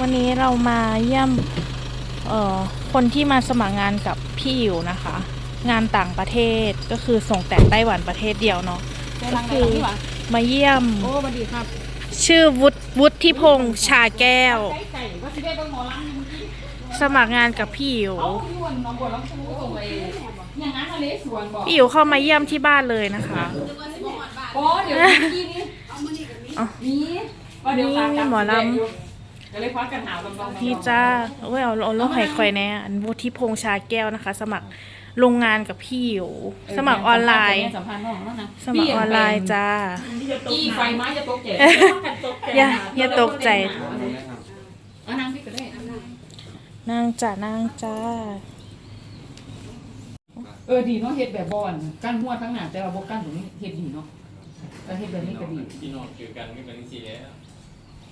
วันนี้เรามาเยี่ยมเอ่อคนที่มาสมัครงานกับพี่อิ๋วนะคะ งานต่างประเทศก็คือส่งแต่ไต้หวันประเทศเดียวเนาะได้รังได้รังที่หวะมาเยี่ยมโอ้สวัสดีครับ ชื่อวุฒิวุฒิพงษ์ชาแก้วไก่ไก่ว่าสิได้เบิ่งหมอลำนี่เมื่อกี้สมัครงานกับพี่อิ๋วเอ้าพี่วันน้องบัวลำพูส่งไปอย่างนั้นทะเลสวนบอกพี่อิ๋วเข้ามาเยี่ยมที่บ้านเลยนะคะโอ้เดี๋ยวเมื่อกี้นี้เอานี่ว่าเดี๋ยวฝากกันนี่หมอลำ เลยคว้ากันหาลำลำพี่จ้าโอ้ยเอาเอาลงไข่ควยแน่อันวุฒิพงษ์ชาแก้วนะคะ สมัครโรงงานกับพี่อิ๋วสมัครออนไลน์ สัมพันธ์น้องแล้วนะสมัครออนไลน์จ้าจี้ไฟไม้จะตกเจ๋อย่าอย่าตกใจเอานั่งพี่ก็ได้เอานั่งนางจ้านางจ้าเออดีเนาะเฮ็ดแบบบอลกั้นหัวทั้งหน้าแต่ว่าบ่กั้นตรงนี้เฮ็ดดีเนาะแต่เฮ็ดแบบนี้ก็ดีพี่น้องถือกันไม่เป็นสีแล้ว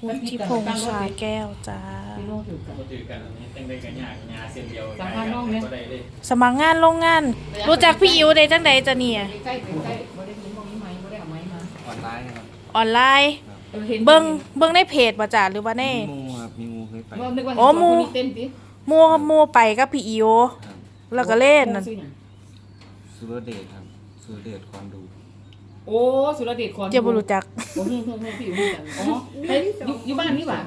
วุฒิพงษ์ชาแก้วจ้า พี่น้องถือกันก็ถือกันอันนี้ตั้งได้กันยากยาเส้นเดียวสัมภาษณ์น้องเนี่ย ก็ได้เลยสมัครงานโรงงาน รู้จักพี่อิ๋วได้จังใดจ้ะเนี่ย ใกล้ๆใกล้ๆบ่ได้ยินบ่มีไม้บ่ได้เอาไม้มาออนไลน์ครับออนไลน์เออเห็นเบิ้งเบิ้งในเพจบ่จ้าหรือว่าใน มีงูครับมีงูเคยไปว่านึกว่าโอ้หมู่เห็นคนนี้เต้นติหมัวหมัวไปกับพี่อิ๋วครับแล้วก็เล่นโอ้นั่น ชื่อหยังสุรเดชครับสุรเดชคอนดู โอ้สุรเดชคอนเจ้าบ่รู้จัก โอ้ฮู้ฮู้ฮู้พี่ฮู้จักอ๋อเฮ้ยอยู่อยู่บ้านนี่หว่า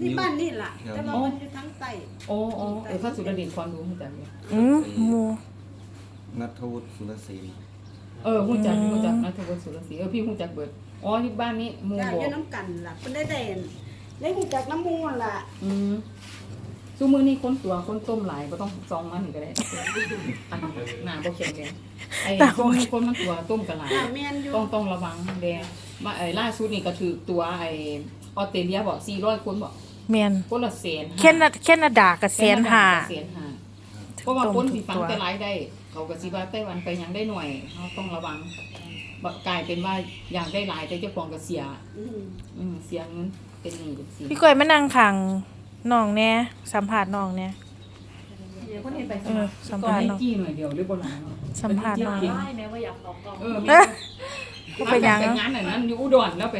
นี่บ้านนี่ล่ะแต่ว่ามันอยู่ทั้งใต้โอ้โอ้เออเขาสุรเดชคอนดูฮู้จักอยู่อืมหมัวนัทวุฒิสุรศรีเออฮู้จักอืมฮู้จักนะทวัฒน์สุรศรีเออพี่ฮู้จักเบิดอ๋ออยู่บ้านนี้หมู่ญาติบ่อยู่น้ำกันล่ะเพิ่นได้ได้ได้หูจักน้ำมูลล่ะอืม ซุมื้อนี้คนตัวคนต้มหลายบ่ต้องซองมันนี่ก็ได้อันหน้าบ่แข็งแรงไอ้ซุมื้อนี้คนมันตัวต้มกันหลายอ่าแม่นอยู่ต้องต้องระวังแดงมาไอ้ล่าสุดนี่ก็ถือตัวไอ้ออสเตรเลียบอก400คนบอกแม่นคนละแสนแค่นาแค่นาดากับแสนหาแสนห้าเพราะว่าคนสิฟังแต่หลายได้ เขาก็สิว่าไต้หวันไปยังได้หน่อยเขาต้องระวังบ่กลายเป็นว่าอยากได้หลายแต่เจ้าของก็เสียอืมอืมเสียเงินเป็นหนี้เป็นสินพี่ก้อยมานั่งขัง น้องแน่สัมภาษณ์น้องแน่เดี๋ยวคนเห็นไปสเอมัอครสัมภาษณ์ก็น้องให้จี้หน่อยเดียวหรือบ่หลายเนาะสัมภาษณ์น้องเก่งแม้ว่าอยากขอกล้องเออมีเอ๊ะก็ไปยังไปงานอันนั้นอยู่อุดรแล้วไป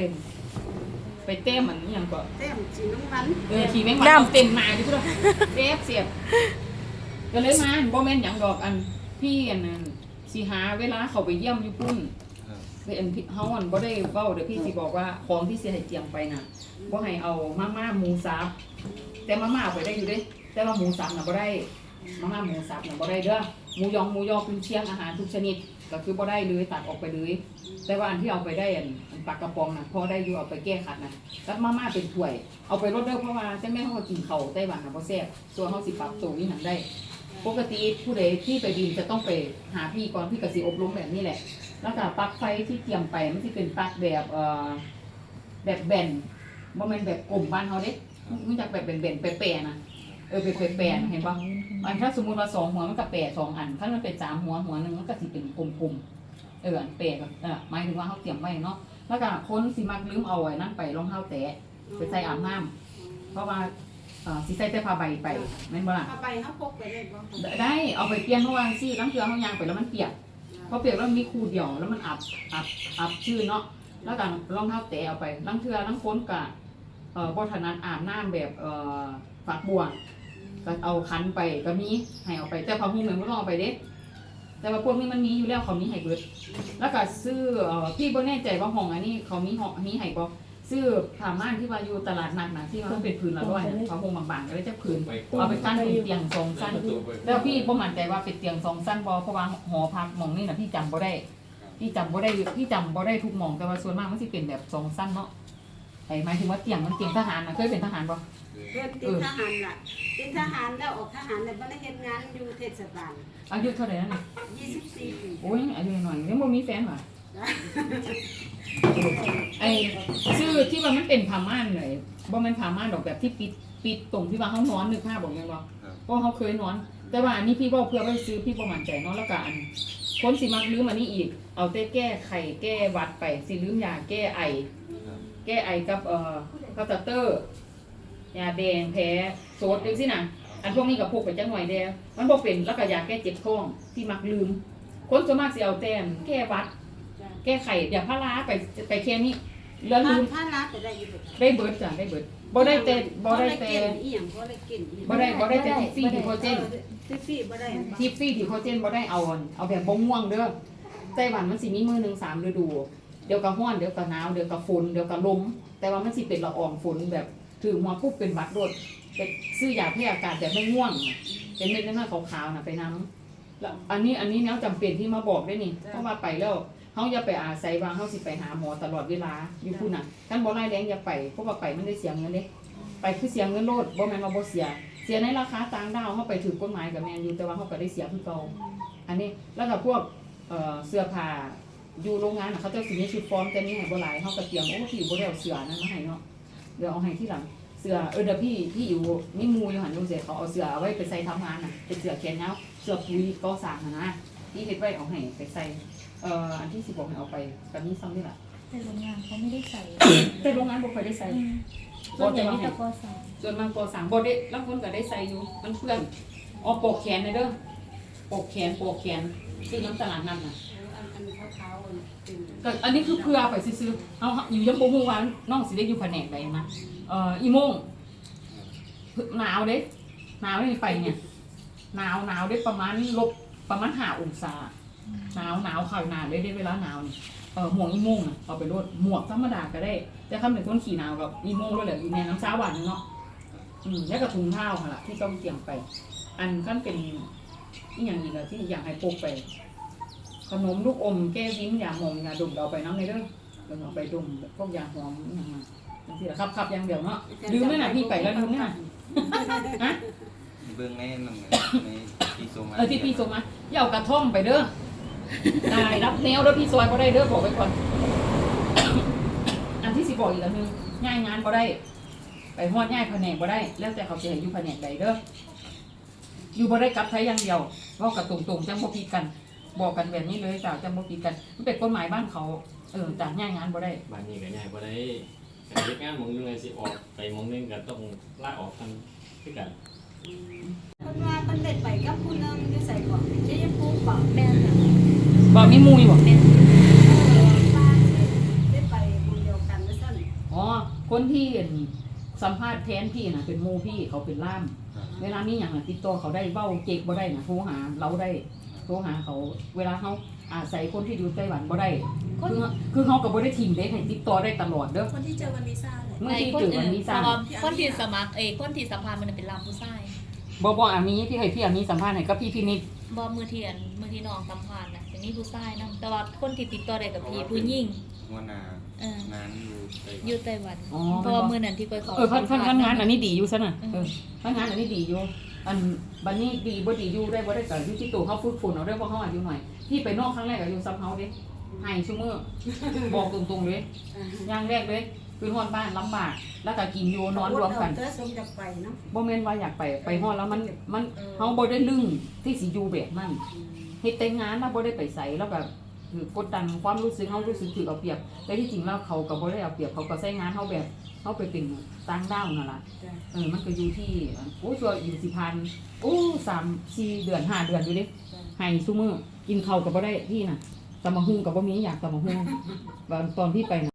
ไปเต้มมันอหยังก็แต้มสีน้ำมันเออขี่แมงวันเอาเต็มมาดิพุ่นเซฟเสียบก็เลยมาบ่แม่นหยังดอกอันพี่อันนั้นสิหาเวลาเขาไปเยี่ยมอยู่พุ่นครับเอ็นพี่เฮาอันบ่ได้เว้าเดี๋ยวพี่สิบอกว่าของที่สิให้เตรียมไปน่ะบ่ให้เอามาม่าหมูสับ แต่มาม่าไปได้อยู่เด้แต่ว่าหมูสับน่ะบ่ได้มาม่าหมูสับน่ะบ่ได้เด้อหมูยองหมูยอกุนเชียงอาหารทุกชนิดก็คือบ่ได้เลยตัดออกไปเลยแต่ว่าอันที่เอาไปได้อันอันปากระป๋องน่ะพอได้อยู่เอาไปแก้ขัดน่ะแล้วมาม่าเป็นถ้วย เอาไปรดเด้อเพราะว่าแต่แม่เขาก็กินข้าไต้หวันน่ะบ่แซ่บส่วนเฮาสิปรับตัวนี่นั่นได้ ปกติผู้ใดที่ไปบินจะต้องไปหาพี่ก่อนพี่กสิอบรมแบบนี้แหละ แล้วก็ปลั๊กไฟที่เตรียมไปมันสิเป็นปลั๊กแบบเอ่อแบบแบนบ่แม่นแบบกลมบ้านเฮาเด้ รู้จักแบบแบนๆแปะๆนะเออเป็นแปะๆเห็นป่ะอันถ้าสมมุติว่าสองหัวมันก็แปะสองอัน ถ้ามันเป็นสามหัวหัวหนึงมันก็สิเป็นกลมๆเอออันแปะก็เออหมายถึงว่าเฮาเตรียมไว้เนาะแล้วก็คนสิมักลืมเอาไว้นั่นไปรองเท้าแตะไปใส่อาบน้ำเพราะว่าเอ่อสิใส่แต่ผ้าใบไปแม่นบ่ล่ะเอาไปเฮาพกไปได้บ่ได้เอาไปเปลี่ยนเมื่อวานสิน้ำเกลือเขายางไปแล้วมันเปียกพอเปียกแล้วมันมีคูเดียวแล้วมันอับอับอับชื่นเนาะแล้วกันรองเท้าแตะเอาไปน้ำเกลือน้ำค้นกะ เอ่อบถนัดอาบน้ำแบบเอ่อฝักบัวก็เอาคันไปก็มีให้เอาไปแต่พอหูเหมือนไม่ต้องเอาไปเด้แต่ว่าพวกนี้มันมีอยู่แล้วเขามีให้เบิดแล้วก็ซื้อเอ่อพี่บ่แน่ใจว่าห้องอันนี้เขามีห้องมีให้บ่ซื้อผ้าม่านที่ว่าอยู่ตลาดนัดนะที่มันเป็นผืนละร้อยนะเขาคงบางๆก็เลยจะผืนไปเอาไปกั้นเป็นเตียงสองสั้นประตูไปแล้วพี่บ่มั่นใจว่าเป็นเตียงสองสั้นบ่เพราะว่าหอพักหมองนี่น่ะพี่จำบ่ได้พี่จำบ่ได้พี่จำบ่ได้ทุกหมองแต่ว่าส่วนมากมันสิเป็นแบบสองสั้นเนาะ ไอ้หมายถึงว่าเตียงมันเตียงทหารนะเคยเป็นทหารบ่เรียนติดทหารล่ะติดทหารแล้วออกทหารแล้วบ่ได้เฮ็ดงานอยู่เทศบาลอายุเท่าไหร่นั่นนี่24ปีโอ้ยอายุหน่อยยังบ่มีแฟนว่ะไอ้ชื่อที่ว่ามันเป็นผ้าม่านเลยบ่แม่นผ้าม่านดอกแบบที่ปิดปิดตรงที่ว่าเฮานอนนึกภาพบอกยังบ่ครับเพราะเขาเคยนอน แต่ว่าอันนี้พี่บอกเพื่อไปซื้อพี่ประมาณใจเนอนแล้วก็อันคนสิมักลืมอันนี้อีก เอาแต่แก้ไข่แก้หวัดไปสิลืมยาแก้ไอครับ แก้ไอกับเอ่อคาสเตอร์ยาแดงแพ้โซดดึงสินะอันพวกนี้กับพกไปจังหน่อยเดียวมันบอกเป็นแล้วก็ยาแก้เจ็บท้องที่มักลืม คนส่วนมากสิเอาแต่นแก้หวัด แก้ไข่อย่าพาราไปไปแค่นี้แล้วถ้าลืมถ้ารักก็ได้อยู่บ่ได้เบิร์ดจ้ะได้เบิร์ดบ่ได้แต่บ่ได้แต่ อีหยังบ่ได้กินอีหยังบ่ได้บ่ได้แต่ทิปฟี่ที่โคเจนทิปฟี่บ่ได้ทิปฟี่ที่โคเจนบ่ได้เอาอันเอาแบบบ่ง่วงเด้อไต้หวันมันสิมีมือหนึงสามฤดู เดี๋ยวก็ร้อนเดี๋ยวก็หนาวเดี๋ยวก็ฝนเดี๋ยวก็ลมแต่ว่ามันสิเป็นละอองฝนแบบถือหัวปุ๊บเป็นหวัดโดดแต่ซื้อยาแพ้อากาศแต่ไม่ง่วงน่ะเป็นเม็ดน้อยๆขาวๆน่ะไปน้ำแล้วอันนี้อันนี้แนวจำเป็นที่มาบอกได้นี่เพราะว่าไปแล้วเฮาอย่าไปอาศัยว่าเฮาสิไปหาหมอตลอดเวลาอยู่พุ่นน่ะท่านบ่ไล่แรงอย่าไปเพราะว่าไปมันได้เสียเงินเด้ไปคือเสียเงินโลดบ่แม่นว่าบ่เสีย เสียในราคาต่างดาวเฮาไปถือกฎหมายกับแม่นอยู่แต่ว่าเฮาก็ได้เสียคือเก่าอันนี้แล้วก็พวกเอ่อเสื้อผ้า อยู่โรงงานน่ะเขาเจ้าสิมีชุดฟอร์มแต่นี่ให้บ่หลายเฮาก็เตรียมโอ้พี่บ่ได้เอาเสื้อนั้นมาให้เนาะเดี๋ยวเอาให้ที่หลังเสื้อเออเดี๋ยวพี่พี่อยู่มีหมู่อยู่หั่นอยู่เสียเขาเอาเสื้อเอาไว้ไปใส่ทำงานน่ะเป็นเสื้อแขนยาวเสื้อปุ๋ยก่อสร้างน่ะนะที่เฮ็ดไว้เอาให้ไปใส่เอ่ออันที่สิบอกให้เอาไปก็มีซ้ำนี่ล่ะแต่โรงงานเขาไม่ได้ใส่แต่โรงงานบ่ค่อยได้ใส่ส่วนใหญ่มีแต่ก็ใส่ส่วนบางตัวสั่งบได้แล้วคนก็ได้ใส่อยู่มันเพื่อนอ๋อโปกแขนเลยเด้อโปกแขนโปกแขนซื้อน้ำตลาดนั่นน่ะ อันอันขาวันเป็นก็อันนี้คือเพื่อไปซื้อๆเอาอยู่ยังโปงวานน้องสิได้อยู่แผนกใดนะเอ่ออีโมงหนาวเด้หนาวนี่ไปเนี่ยหนาวหนาวได้ประมาณลบประมาณห้าองศาหนาวหนาวข่าวหนาวได้ได้เวลาหนาวนี่เออหมวกอีโมงน่ะเอาไปรดหมวกธรรมดาก็ได้ แต่คำหนึ่งคนขี่หนาวกับอีโมงด้วยแหละอยู่ในน้ำซาหวานเนาะอืมแล้วก็ถุงเท้าค่ะล่ะที่ต้องเตรียมไป อันขั้นเป็นอีกอย่างอีกอะที่อยากให้พกไป ขนมลูกอมแก้ยิ้มยาหมองยาดมเราไปน้ำในเด้อเราเอาไปดมแบบพวกยาหอมอหย่างนั้นบางทีละครับครับอย่างเดียวเนาะลืมไหมน่ะพี่ไปแล้วลืมไหมน่ะฮะเบื้องแน่นำเลยในพี่โซมาเออที่พี่ส่งมาอย่าเอากระท่อมไปเด้อได้รับแนวเด้อพี่ซอยก็ได้เด้อบอกไว้ก่อนอันที่สิบอกอีกอันหนึงง่ายงานก็ได้ ไปฮอดง่ายแผนกก็ได้ แล้วแต่เขาจะให้อยู่แผนกใดเด้ออยู่บ่ได้กลับใช้อย่างเดียวเว้ากับตรงๆจังบ่ผิดกัน บอกกันแบบนี้เลยจ้ะจังบ่ผิดกันมันเป็นกฎหมายบ้านเขาเออจ้ะง่ายงานบ่ได้บ้านนี้ก็ใหญ่บ่ได้การเฮ็ดงานหมองหนึงเลยสิออกไปหมองหนึงก็ต้องลาออกกันคือกันเพิ่นว่าเพิ่นได้ไปกับผู้หนึงอยู่ใส่ก่อนจะยังปูปากแม่ค่ะบ่มีหมู่อยู่บ่แม่ได้ไปหมู่เดียวกันว่าซั่นอ๋อคนที่เห็นสัมภาษณ์แทนพี่น่ะเป็นหมู่พี่เขาเป็นล่ามเวลานี้อย่างน่ะติดต่อเขาได้เว้าเจกบ่ได้น่ะโทรหาเราได้ โทรหาเขาเวลาเขาอาศัยคนที่อยู่ไต้หวันบ่ได้คนคือคือเขาก็บ่ได้ทีมเด้ให้ติดต่อได้ตลอดเด้อคนที่เจอวันวีซ่าเลยเมื่อที่เจอวันนี้ซ่าเพระว่คนที่สมัครเอยคนที่สัมภาษณ์มันเป็นลามผู้ชายบ่บ่อามีที่ให้พี่อามีสัมภาษณ์ให้กับพี่พินิจบอมือเทียนมือที่น้องสัมภาษณ์นะเป็นนี่ผู้ชายนะแต่ว่าคนที่ติดต่อได้กับพี่ผู้หญิงหัวหน้าเอองานอยู่ไปอยู่ไต้หวันอ๋อเพราะว่ามือนั้นที่ไปขอเออพันพันพันงานอันนี้ดีอยู่ซะน่ะอืมเออพันงานอันนี้ดีอยู่ อันบัดนี้ดีบ่ดีอยู่ได้บ่ได้ก็อยู่ที่ตัวเขาฝึกฝนเอาเด้อเพราะเขาอายุหน่อยที่ไปนอกครั้งแรกก็อยู่ซับเฮาเด้ให้ซุมื้อบอกตรงๆเลยอย่างแรกเลยคือฮอดบ้านลำบาก แล้วก็กินอยู่นอนรวมกันเด้อสมจะไปเนาะบ่แม่นว่าอยากไปไปฮอดแล้วมันมันเฮาบ่ได้ลึงที่สิอยู่แบบนั้นเฮ็ดแต่งานแล้วบ่ได้ไปไสแล้วก็ คือกดดันความรู้สึกเฮารู้สึกถูกเอาเปรียบ แต่ที่จริงแล้วเขาก็บ่ได้เอาเปรียบเขาก็ใช้งานเฮาแบบเฮาไปเป็นต่างดาวนั่นล่ะเออมันก็อยู่ที่โอ้ยตัวอยู่สิพันโอ้สามสี่เดือนห้าเดือนอยู่เด้ให้ซุมื้อกินข้าวก็บ่ได้ที่น่ะตำบักหุ่งก็บ่มีอยากตำบักหุ่งตอนที่ไปน่ะ